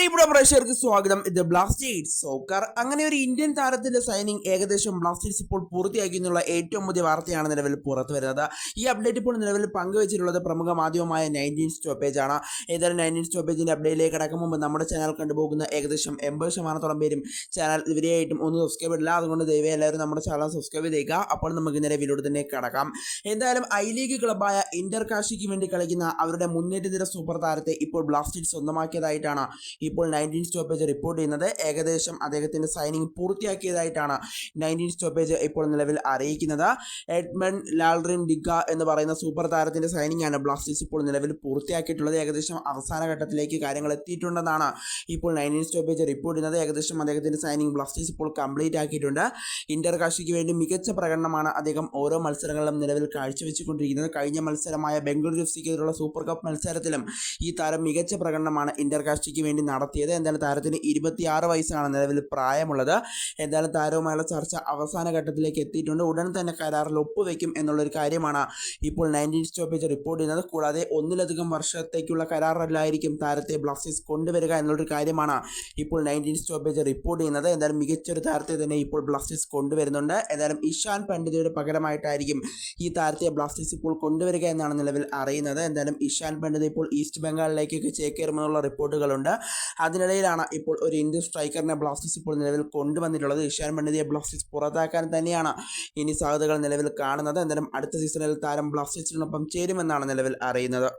പ്രിയപ്പെട്ട പ്രേക്ഷകർക്ക് സ്വാഗതം. ഇത് ബ്ലാസ്റ്റേഴ്സ് സോക്കർ അങ്ങനെ ഒരു ഇന്ത്യൻ താരത്തിന്റെ സൈനിങ് ഏകദേശം ബ്ലാസ്റ്റേഴ്സ് ഇപ്പോൾ പൂർത്തിയാക്കിയെന്നുള്ള ഏറ്റവും പുതിയ വാർത്തയാണ് നിലവിൽ പുറത്തു വരുന്നത്. ഈ അപ്ഡേറ്റ് ഇപ്പോൾ നിലവിൽ പങ്കുവച്ചിട്ടുള്ളത് പ്രമുഖ മാധ്യമമായ നയന്റീൻ സ്റ്റോപ്പേജ് ആണ്. ഏതായാലും നയന്റീൻ സ്റ്റോപ്പേജിന്റെ അപ്ഡേറ്റിലേക്ക് കടക്കും മുമ്പ് നമ്മുടെ ചാനൽ കണ്ടുപോകുന്ന ഏകദേശം എൺപത് ശതമാനത്തോളം പേരും ചാനൽ ഇവരെയായിട്ടും ഒന്ന് സബ്സ്ക്രൈബ് ഇല്ല അതുകൊണ്ട് ദയവേ എല്ലാവരും നമ്മുടെ ചാനൽ സബ്സ്ക്രൈബ് ചെയ്യുക അപ്പോൾ നമുക്ക് നേരെ വീഡിയോട് തന്നെ കടക്കാം. എന്തായാലും ഐ ലീഗ് ക്ലബായ ഇന്റർ കാശിക്ക് വേണ്ടി കളിക്കുന്ന അവരുടെ മുന്നേറ്റ നിര സൂപ്പർ താരത്തെ ഇപ്പോൾ ബ്ലാസ്റ്റേഴ്സ് സ്വന്തമാക്കിയതായിട്ടാണ് ഇപ്പോൾ നയന്റീൻ സ്റ്റോപ്പേജ് റിപ്പോർട്ട് ചെയ്യുന്നത്. ഏകദേശം അദ്ദേഹത്തിന്റെ സൈനിങ് പൂർത്തിയാക്കിയതായിട്ടാണ് നയന്റീൻ സ്റ്റോപ്പേജ് ഇപ്പോൾ നിലവിൽ അറിയിക്കുന്നത്. എഡ്മൺ ലാൽറിൻ ഡിഗ എന്ന് പറയുന്ന സൂപ്പർ താരത്തിന്റെ സൈനിങ് ആണ് ബ്ലാസ്റ്റേഴ്സ് ഇപ്പോൾ നിലവിൽ പൂർത്തിയാക്കിയിട്ടുള്ളത്. ഏകദേശം അവസാന ഘട്ടത്തിലേക്ക് കാര്യങ്ങൾ എത്തിയിട്ടുണ്ടെന്നാണ് ഇപ്പോൾ നയന്റീൻ സ്റ്റോപ്പേജ് റിപ്പോർട്ട് ചെയ്യുന്നത്. ഏകദേശം അദ്ദേഹത്തിന്റെ സൈനിങ് ബ്ലാസ്റ്റേഴ്സ് ഇപ്പോൾ കംപ്ലീറ്റ് ആക്കിയിട്ടുണ്ട്. ഇന്റർ കാശിക്ക് വേണ്ടി മികച്ച പ്രകടനമാണ് അദ്ദേഹം ഓരോ മത്സരങ്ങളിലും നിലവിൽ കാഴ്ചവെച്ചുകൊണ്ടിരിക്കുന്നത്. കഴിഞ്ഞ മത്സരമായ ബംഗളൂരു എഫ് സിക്കെതിരുള്ള സൂപ്പർ കപ്പ് മത്സരത്തിലും ഈ താരം മികച്ച പ്രകടനമാണ് ഇന്റർ കാശിക്ക് വേണ്ടി നടത്തിയത്. എന്തായാലും താരത്തിന് ഇരുപത്തിയാറ് വയസ്സാണ് നിലവിൽ പ്രായമുള്ളത്. എന്തായാലും താരവുമായുള്ള ചർച്ച അവസാന ഘട്ടത്തിലേക്ക് എത്തിയിട്ടുണ്ട്. ഉടൻ തന്നെ കരാറിൽ ഒപ്പുവെക്കും എന്നുള്ളൊരു കാര്യമാണ് ഇപ്പോൾ നയന്റീൻ സ്റ്റോപ്പേജ് റിപ്പോർട്ട് ചെയ്യുന്നത്. കൂടാതെ ഒന്നിലധികം വർഷത്തേക്കുള്ള കരാറിലായിരിക്കും താരത്തെ ബ്ലാസ്റ്റേഴ്സ് കൊണ്ടുവരിക എന്നുള്ളൊരു കാര്യമാണ് ഇപ്പോൾ നയന്റീൻ സ്റ്റോപ്പേജ് റിപ്പോർട്ട് ചെയ്യുന്നത്. എന്തായാലും മികച്ചൊരു താരത്തെ തന്നെ ഇപ്പോൾ ബ്ലാസ്റ്റേഴ്സ് കൊണ്ടുവരുന്നുണ്ട്. എന്തായാലും ഇഷാൻ പണ്ഡിതയുടെ പകരമായിട്ടായിരിക്കും ഈ താരത്തെ ബ്ലാസ്റ്റേഴ്സ് ഇപ്പോൾ കൊണ്ടുവരിക എന്നാണ് നിലവിൽ അറിയുന്നത്. എന്തായാലും ഇഷാൻ പണ്ഡിത ഇപ്പോൾ ഈസ്റ്റ് ബംഗാളിലേക്കൊക്കെ ചേക്കേറുമെന്നുള്ള റിപ്പോർട്ടുകളുണ്ട്. അതിനിടയിലാണ് ഇപ്പോൾ ഒരു ഇന്ത്യൻ സ്ട്രൈക്കറിനെ ബ്ലാസ്റ്റേഴ്സ് ഇപ്പോൾ നിലവിൽ കൊണ്ടുവന്നിട്ടുള്ളത്. ഇഷാൻ പണ്ഡിതയെ ബ്ലാസ്റ്റേഴ്സ് പുറത്താക്കാൻ തന്നെയാണ് ഇനി സാധ്യതകൾ നിലവിൽ കാണുന്നത്. എന്തായാലും അടുത്ത സീസണിൽ താരം ബ്ലാസ്റ്റേഴ്സിനൊപ്പം ചേരുമെന്നാണ് നിലവിൽ അറിയുന്നത്.